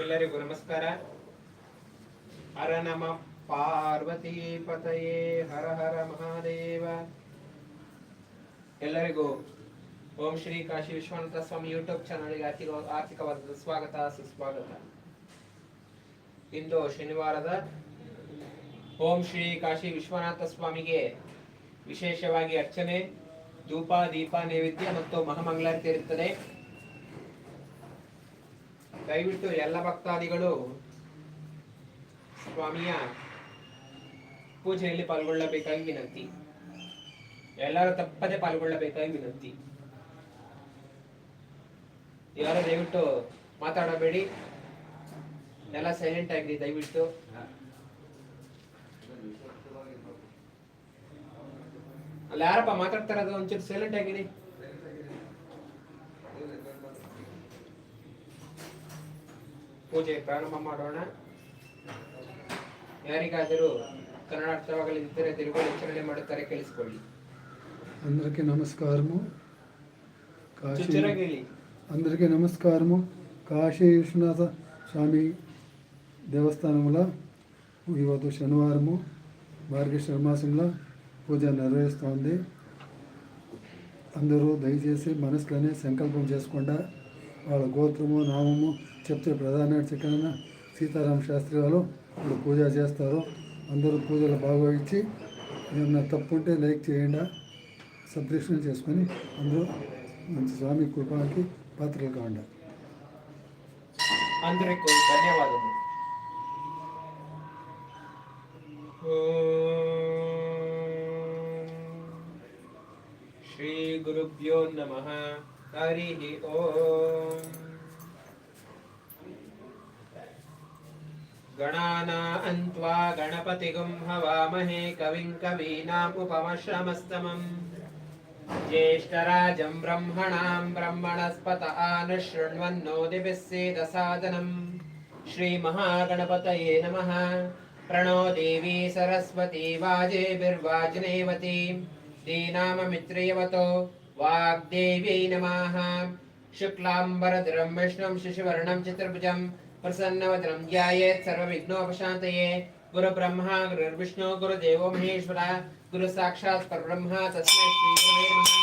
ಎಲ್ಲರಿಗೂ ನಮಸ್ಕಾರ. ಹರ ನಮ ಪಾರ್ವತಿ ಪತಯೇ, ಹರ ಹರ ಮಹಾದೇವ. ಎಲ್ಲರಿಗೂ ಓಂ ಶ್ರೀ ಕಾಶಿ ವಿಶ್ವನಾಥ ಸ್ವಾಮಿ ಯೂಟ್ಯೂಬ್ ಚಾನಲ್ಗೆ ಆರ್ಥಿಕ, ಆರ್ಥಿಕವಾದ ಸ್ವಾಗತ, ಸುಸ್ವಾಗತ. ಇಂದು ಶನಿವಾರದ ಓಂ ಶ್ರೀ ಕಾಶಿ ವಿಶ್ವನಾಥ ಸ್ವಾಮಿಗೆ ವಿಶೇಷವಾಗಿ ಅರ್ಚನೆ, ಧೂಪ, ದೀಪ, ನೈವೇದ್ಯ ಮತ್ತು ಮಹಾಮಂಗಳಾರತಿ ಇರುತ್ತದೆ. ದಯವಿಟ್ಟು ಎಲ್ಲ ಭಕ್ತಾದಿಗಳು ಸ್ವಾಮಿಯ ಪೂಜೆಯಲ್ಲಿ ಪಾಲ್ಗೊಳ್ಳಬೇಕಾಗಿ ವಿನಂತಿ. ಎಲ್ಲರೂ ತಪ್ಪದೆ ಪಾಲ್ಗೊಳ್ಳಬೇಕಾಗಿ ವಿನಂತಿ. ಯಾರು ದಯವಿಟ್ಟು ಮಾತಾಡಬೇಡಿ. ಎಲ್ಲ ಸೈಲೆಂಟ್ ಆಗಿರಿ, ದಯವಿಟ್ಟು. ಅಲ್ಲ ಯಾರಪ್ಪ ಮಾತಾಡ್ತಾರದು ಒಂಚೂರು ಸೈಲೆಂಟ್ ಆಗಿರಿ. ಪೂಜೆ ಪ್ರಾರಂಭ ಮಾಡೋಣ ಯಾರಿಗಾದರೂ ಕನ್ನಡ ಅರ್ಥವಾಗಲಿದ್ದರೆ ತಿರುಗಳು ಉಚ್ಚಾರಣೆ ಮಾಡುತ್ತಾರೆ ಕೇಳಿಸಿಕೊಳ್ಳಿ అందరికీ నమస్కారము కాశీ ಚುಚ್ಚುರಾಗಿ ಹೇಳಿ అందరికీ నమస్కారము కాశీ విశ్వనాథ స్వామి దేవస్థానంలో ఈరోజు శనివారము మార్గేశ్వర మాసంలో పూజ నిర్వహిస్తోంది అందరూ దయచేసి మనసులోనే సంకల్పం చేసుకుండా వాళ్ళ గోత్రము నామము చెప్తే ప్రధాన చిక్కన సీతారామ శాస్త్రి వాళ్ళు ఇప్పుడు పూజ చేస్తారు. అందరూ పూజలు భాగవహించి ఏమన్నా తప్పు ఉంటే లైక్ చేయండి సబ్స్క్రిప్షన్ చేసుకొని అందరూ మంచి స్వామి కృపానికి పాత్రలు కావండి అందరికీ ధన్యవాదములు. గురుభ్యో నమ. हरि ओम गणानान्त्वा गणपतिगुं हवामहे कविं कवीनामुपमश्रमस्तमम् ज्येष्ठराजं ब्रह्मणां ब्रह्मणस्पत आनशृण्वन्नो दिभिः सेदसादनम् श्रीमहागणपतये नमः प्रणो देवी सरस्वती वाजेभिर्वाजनेवती दीनाममित्रियवतो वाग्देव्यै नमः। शुक्लाम्बरधरं विष्णुं शिशुवर्णं, चतुर्भुजं, प्रसन्नवदनं ध्यायेत् सर्वविघ्नोपशान्तये। गुरुब्रह्मा, गुरुर्विष्णु, गुरुदेवो महेश्वरा गुरु साक्षात् परब्रह्म, तस्मै श्री गुरवे नमः।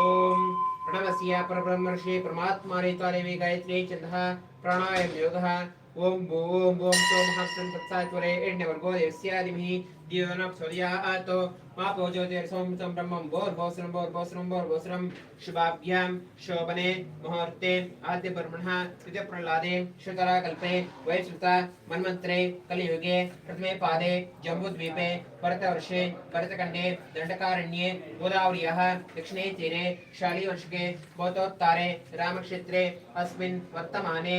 ओम प्रणवस्य परब्रह्मर्षि परमात्मा देवी गायत्री छन्दः प्राणायाम योगः। ओम ओम ओम सोम हंसं तत्सात्वरे एण्यवर्गो देवस्यादिभिः दियोनः सूर्यातो मा पूजोतिर्सोम ब्रह्मं भोर्भोस्रं भोर्भोस्रं भोर्भोस्रं शुभाभ्यां शोभने मुहूर्ते आद्य ब्रह्मणः द्वितीय प्रह्लादे श्रुतरा कल्पे वैश्रुता मन्वन्त्रे कलियुगे प्रथमे पादे जम्बूद्वीपे भरतवर्षे भरतखण्डे दण्डकारण्ये गोदावर्याः दक्षिणे तीरे शालीवर्षके भौतोत्तारे रामक्षेत्रे अस्मिन् वर्तमाने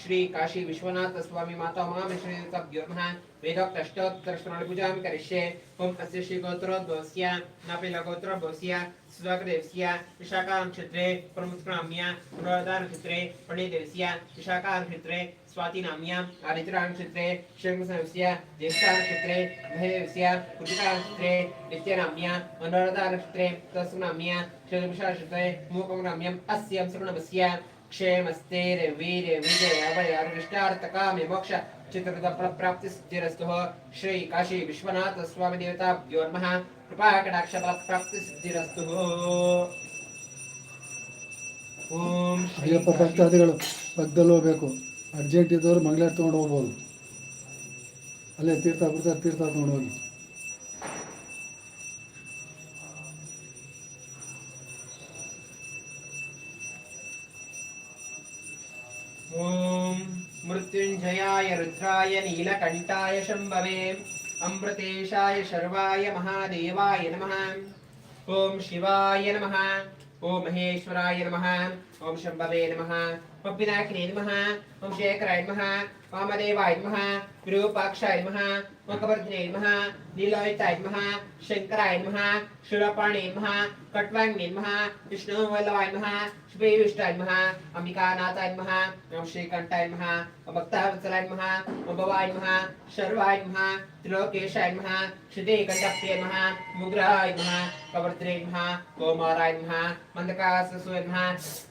श्री काशी विश्वनाथ स्वामी माता माँ श्री तभ्यो नमः। वेदोक्तष्टोत्तरश्रवण पूजां करिष्ये। ओम अस्य श्री गोत्रोद्भवस्य नपिलगोत्रोद्भवस्य सुधाकरदेवस्य विशाखानक्षत्रे प्रमुखनाम्या पुरोधानक्षत्रे पणिदेवस्य विशाखानक्षत्रे स्वातिनाम्याम् आदित्यनक्षत्रे शङ्कुसंस्य ज्येष्ठानक्षत्रे महेदेवस्य कृतिकानक्षत्रे नित्यनाम्या मनोरथानक्षत्रे तस्नाम्या शतभिषानक्षत्रे मूकनाम्यम् अस्यां ಕ್ಷೇಮ ಕ್ಷೇಮಸ್ಥೈರ ವೀರ್ಯ ವಿಜಯ ಅಭಯ ಅನುಷ್ಠಾರ್ಥ ಕಾಮ್ಯ ಮೋಕ್ಷ ಚಿತ್ರದ ಫಲಪ್ರಾಪ್ತಿ ಸಿದ್ಧಿರಸ್ತು ಶ್ರೀ ಕಾಶಿ ವಿಶ್ವನಾಥ ಸ್ವಾಮಿ ದೇವತಾಭ್ಯೋ ನಮಃ. ಕೃಪಾ ಕಟಾಕ್ಷ ಫಲಪ್ರಾಪ್ತಿ ಸಿದ್ಧಿರಸ್ತು ಓಂ ಅಯ್ಯಪ್ಪ ಭಕ್ತಾದಿಗಳು ಪಕ್ಕದಲ್ಲಿ ಹೋಗ್ಬೇಕು ಅರ್ಜೆಂಟ್ ಇದ್ದವರು ಮಂಗಳಾರ ತೊಗೊಂಡು ಹೋಗ್ಬೋದು. ಅಲ್ಲೇ ತೀರ್ಥ ಬಿಡ್ತಾರೆ ತೀರ್ಥ ತೊಗೊಂಡು ಹೋಗಿ. मृत्युञ्जयाय रुद्राय नीलकण्ठाय शम्भवे अमृतेशाय शर्वाय महादेवाय नमः ॐ शिवाय नमः ॐ महेश्वराय नमः ओम शंभवे नमः ओम पिनाकिने नमः ओम शेखराय नमः वामदेवाय नमः विरूपाक्षाय नमः ओम कवर्धिने नमः नीलोहिताय नमः शंकराय नमः शूलपाणे नमः कटवांगने नमः विष्णुवल्लवाय नमः श्रीविष्टाय नमः अंबिकानाथाय नमः ओम श्रीकंठाय नमः ओम भक्तावत्सलाय नमः ओम भवाय नमः शर्वाय नमः त्रिलोकेशाय नमः श्रीकंठप्रिय नमः मुग्रहाय नमः कवर्धिने नमः कोमाराय नमः मंदकासुय नमः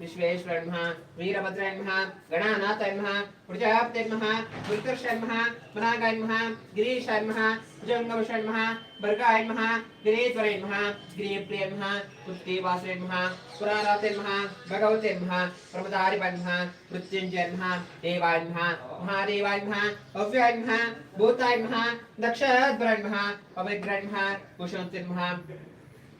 नमः विश्वेश्वराय नमः वीरभद्राय नमः गणानाथाय नमः प्रजापते नमः दुर्दर्शाय नमः मनागाय नमः गिरीशाय नमः भुजङ्गवशाय नमः भर्गाय नमः गिरीश्वराय नमः गिरिप्रिय नमः नमः देवाय नमः महादेवाय नमः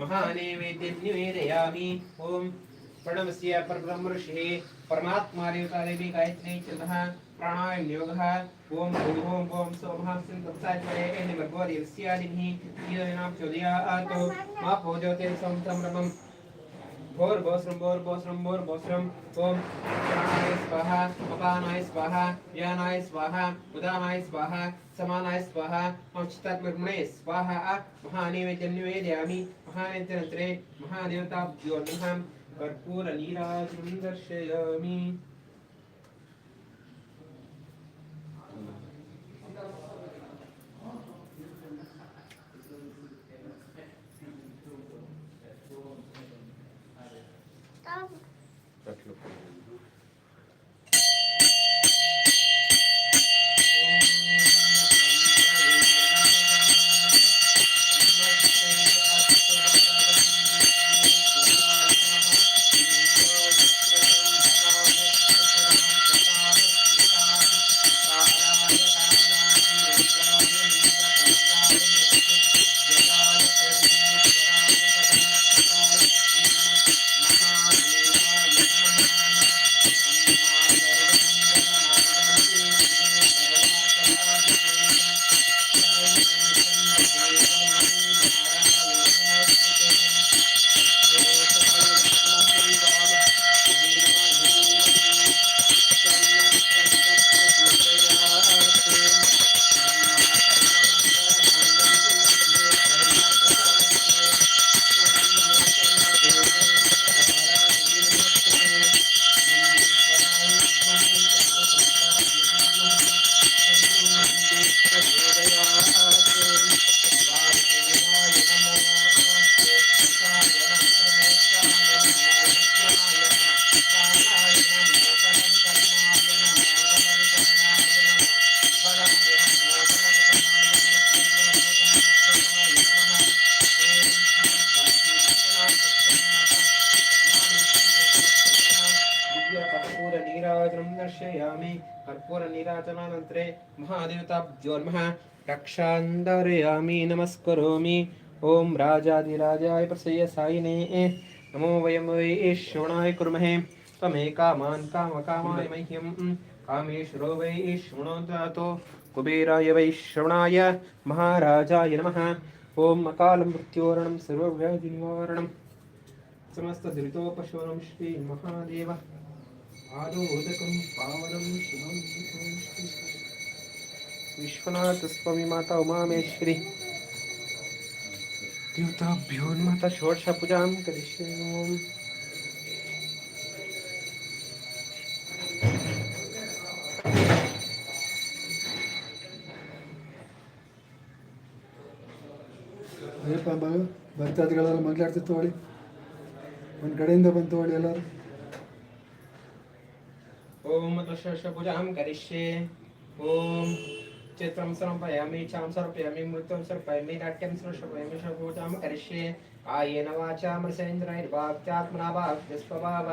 महानैवेद्यं निवेदयामि ॐ प्रणमस्य परब्रह्म ऋषिः परमात्मा देवता देवी गायत्री चतः प्राणायाम योगः ॐ ॐ ॐ ॐ सोमः सिन्धप्साच्वरे यो देवस्यादिभिः योजनां चोदयात्। मा पूजोते सं संभ्रमम्। भोर भोस्रम भोर भोस्रम भोर भोस्रम ओम प्राणाय स्वाहा अपानाय स्वाहा यानाय स्वाहा उदानाय स्वाहा समानाय स्वाहा चित्तात्मने स्वाहा महानैवेद्यं निवेदयामि महानैवेद्यनन्तरे महादेवताभ्यो नमः कर्पूरनीराजनं दर्शयामि कर्पूरनीराजनानन्तरे महादेवताभ्योर्मः रक्षान्दर्यामि नमस्करोमि। ॐ राजाधिराजाय प्रसय सायिने नमो वयं वै श्रवणाय कुर्महे। त्वमेकामान् कामकामाय मह्यं। कामेश्वरो वै श्रवणोदातो कुबेराय वै श्रवणाय महाराजाय नमः। ॐ अकालमृत्योरणं, सर्वव्याधिनिवारणं। समस्तदुरितोपशमनं श्रीमहादेव। आदोदकं पावनं शुभं श्री विश्वनाथस्वामी माता उमामेश्वरी देवताभ्योन्माता षोडशपूजां करिष्ये ॐ ಅಯ್ಯಪ್ಪ ಮಗ ಭಕ್ತಾದಿಗಳೆಲ್ಲ ಮಂಗಳಾರತಿ ತಗೊಳ್ಳಿ ಒಂದು ಕಡೆಯಿಂದ ಬಂದು ತಗೊಳ್ಳಿ ಎಲ್ಲರೂ ॐ दशपूजां करिष्ये। ओम चित्रं समर्पयामि, चां समर्पयामि, मृत्युं समर्पयामि, नाट्यं समर्पयामि पूजां करिष्ये। कायेन वाचा मृसेन्द्रैर्वाक्यात्मना वाक्यस्वभाव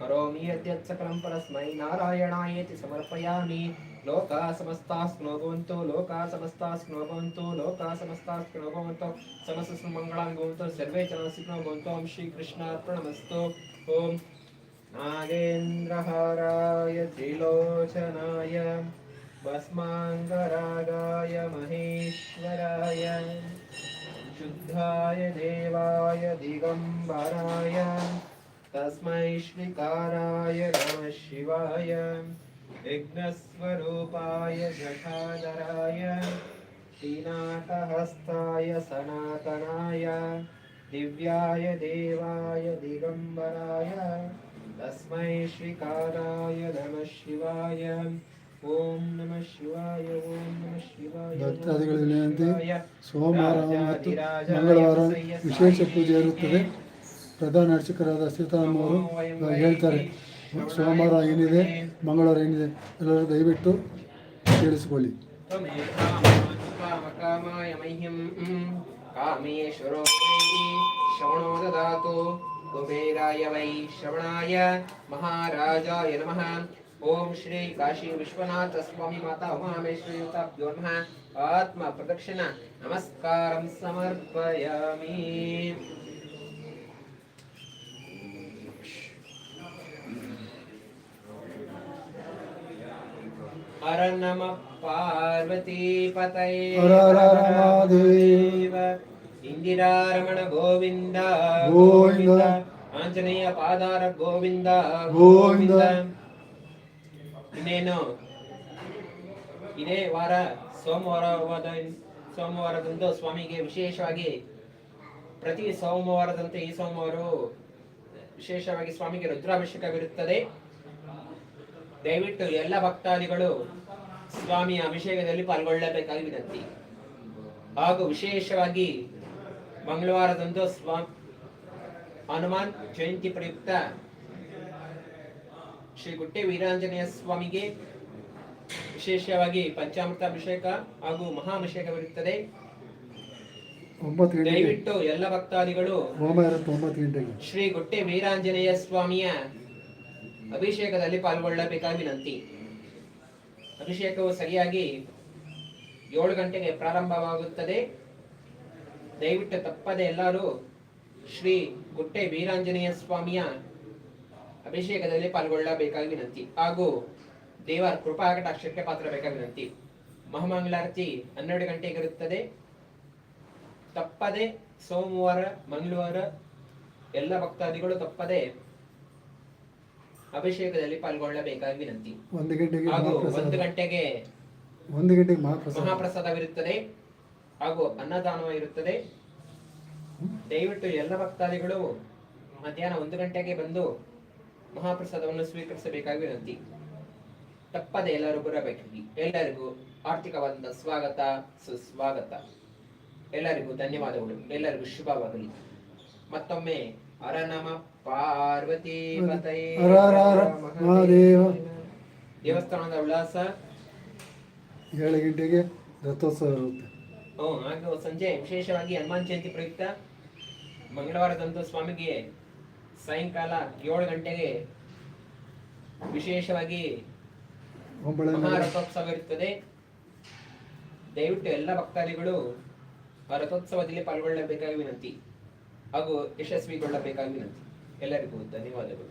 करोमि यद्यत् सकलं परस्मै, नारायणायेति समर्पयामि। लोका समस्तास्नो भवन्तु लोका समस्तास्नो भवन्तु लोका समस्तास्नो भवन्तु समस्तमङ्गलानि भवन्तु सर्वे जनाः सुखिनो भवन्तु ॐ श्रीकृष्णार्पणमस्तु। ॐ नागेन्द्रहाराय त्रिलोचनाय, भस्माङ्गरागाय महेश्वराय, शुद्धाय देवाय दिगम्बराय, तस्मै श्रीकाराय नमः शिवाय, विघ्नस्वरूपाय जठाधराय श्रीनाथहस्ताय सनातनाय, दिव्याय देवाय दिगम्बराय। तस्मै श्रीकाराय नमः शिवाय ॐ नमः शिवाय ॐ नमः शिवाय ॐ ಭಕ್ತಾದಿಗಳ नमः ವಿನಂತಿ ಶಿವಾಯ. ಸೋಮವಾರ ಮತ್ತು ರಾಜಾಧಿರಾಜಾಯ ಮಂಗಳವಾರ ಪ್ರಸಯ್ಯ ವಿಶೇಷ ಸಾಯಿನೇ ಪೂಜೆ ಇರುತ್ತದೆ ಪ್ರಧಾನ ಅರ್ಚಕರಾದ ಸೀತಾರಾಮ್ ಅವರು ಹೇಳ್ತಾರೆ ಸೋಮವಾರ ಏನಿದೆ ಮಂಗಳವಾರ ಏನಿದೆ ಎಲ್ಲರೂ ದಯವಿಟ್ಟು ಕೇಳಿಸಿಕೊಳ್ಳಿ कामकामाय मह्यं कामेश्वरो वै श्रवणो ददातु कुबेराय वै श्रवणाय महाराजाय नमः। ॐ श्री काशी विश्वनाथ स्वामी माता उमामेश्वरयुक्ताभ्यो नमः। आत्मप्रदक्षिण नमस्कारं समर्पयामि। हर नम पार्वती पतये हर हर महादेव। ಇಂದಿರಾರಮಣ ಗೋವಿಂದ ಗೋವಿಂದ. ಆಂಜನೇಯ ಪಾದಾರ ಗೋವಿಂದ ಗೋವಿಂದ. ಇನ್ನೇನು ಇದೇ ವಾರ ಸೋಮವಾರವಾದ ಸೋಮವಾರದಂದು ಸ್ವಾಮಿಗೆ ವಿಶೇಷವಾಗಿ ಪ್ರತಿ ಸೋಮವಾರದಂತೆ ಈ ಸೋಮವಾರ ವಿಶೇಷವಾಗಿ ಸ್ವಾಮಿಗೆ ರುದ್ರಾಭಿಷೇಕವಿರುತ್ತದೆ ದಯವಿಟ್ಟು ಎಲ್ಲ ಭಕ್ತಾದಿಗಳು ಸ್ವಾಮಿಯ ಅಭಿಷೇಕದಲ್ಲಿ ಪಾಲ್ಗೊಳ್ಳಬೇಕಾಗಿ ವಿನಂತಿ ಹಾಗೂ ವಿಶೇಷವಾಗಿ ಮಂಗಳವಾರದಂದು ಸ್ವಾಮಿ ಹನುಮಾನ್ ಜಯಂತಿ ಪ್ರಯುಕ್ತ ಶ್ರೀ ಗುಟ್ಟೆ ವೀರಾಂಜನೇಯ ಸ್ವಾಮಿಗೆ ವಿಶೇಷವಾಗಿ ಪಂಚಾಮೃತ ಅಭಿಷೇಕ ಹಾಗೂ ಮಹಾಭಿಷೇಕವಿರುತ್ತದೆ ಬರುತ್ತದೆ. ದಯವಿಟ್ಟು ಎಲ್ಲ ಭಕ್ತಾದಿಗಳು ಶ್ರೀ ಗುಟ್ಟೆ ವೀರಾಂಜನೇಯ ಸ್ವಾಮಿಯ ಅಭಿಷೇಕದಲ್ಲಿ ಪಾಲ್ಗೊಳ್ಳಬೇಕಾಗಿ ವಿನಂತಿ ಅಭಿಷೇಕವು ಸರಿಯಾಗಿ ಏಳು ಗಂಟೆಗೆ ಪ್ರಾರಂಭವಾಗುತ್ತದೆ. ದಯವಿಟ್ಟು ತಪ್ಪದೆ ಎಲ್ಲರೂ ಶ್ರೀ ಗುಟ್ಟೆ ವೀರಾಂಜನೇಯ ಸ್ವಾಮಿಯ ಅಭಿಷೇಕದಲ್ಲಿ ಪಾಲ್ಗೊಳ್ಳಬೇಕಾಗಿ ವಿನಂತಿ. ಹಾಗೂ ದೇವರ ಕೃಪಾ ಕಟಾಕ್ಷಕ್ಕೆ ಪಾತ್ರಬೇಕಾಗಿ ವಿನಂತಿ. ಮಹಾಮಂಗಳಾರತಿ ಹನ್ನೆರಡು ಗಂಟೆಗೆ ಇರುತ್ತದೆ. ತಪ್ಪದೆ ಸೋಮವಾರ ಮಂಗಳವಾರ ಎಲ್ಲ ಭಕ್ತಾದಿಗಳು ತಪ್ಪದೆ ಅಭಿಷೇಕದಲ್ಲಿ ಪಾಲ್ಗೊಳ್ಳಬೇಕಾಗಿ ವಿನಂತಿ. ಒಂದು ಗಂಟೆಗೆ ಹಾಗೂ ಒಂದು ಗಂಟೆಗೆ ಒಂದು ಗಂಟೆಗೆ ಮಹಾಪ್ರಸಾದ. ಮಹಾಪ್ರಸಾದವಿರುತ್ತದೆ. ಹಾಗೂ ಅನ್ನದಾನ ಇರುತ್ತದೆ. ದಯವಿಟ್ಟು ಎಲ್ಲ ಭಕ್ತಾದಿಗಳು ಮಧ್ಯಾಹ್ನ ಒಂದು ಗಂಟೆಗೆ ಬಂದು ಮಹಾಪ್ರಸಾದವನ್ನು ಸ್ವೀಕರಿಸಬೇಕಾಗಿ ವಿನಂತಿ. ತಪ್ಪದೆ ಎಲ್ಲರೂ ಬರಬೇಕು. ಎಲ್ಲರಿಗೂ ಆರ್ಥಿಕವಾದ ಸ್ವಾಗತ ಸುಸ್ವಾಗತ. ಎಲ್ಲರಿಗೂ ಧನ್ಯವಾದಗಳು. ಎಲ್ಲರಿಗೂ ಶುಭವಾಗಲಿ. ಮತ್ತೊಮ್ಮೆ ಹರ ನಮ ಪಾರ್ವತಿ ದೇವಸ್ಥಾನದ ವಿಳಾಸ? ಏಳು ಗಂಟೆಗೆ ರಥೋತ್ಸವ ಇರುತ್ತೆ. ಹಾಗೂ ಸಂಜೆ ವಿಶೇಷವಾಗಿ ಹನುಮಾನ್ ಜಯಂತಿ ಪ್ರಯುಕ್ತ ಮಂಗಳವಾರದಂದು ಸ್ವಾಮಿಗೆ ಸಾಯಂಕಾಲ ಏಳು ಗಂಟೆಗೆ ವಿಶೇಷವಾಗಿ ಮಹಾರಥೋತ್ಸವ ಇರುತ್ತದೆ ದಯವಿಟ್ಟು ಎಲ್ಲ ಭಕ್ತಾದಿಗಳು ರಥೋತ್ಸವದಲ್ಲಿ ಪಾಲ್ಗೊಳ್ಳಬೇಕಾಗಿ ವಿನಂತಿ ಹಾಗೂ ಯಶಸ್ವಿಗೊಳ್ಳಬೇಕಾಗಿ ವಿನಂತಿ. ಎಲ್ಲರಿಗೂ ಧನ್ಯವಾದಗಳು.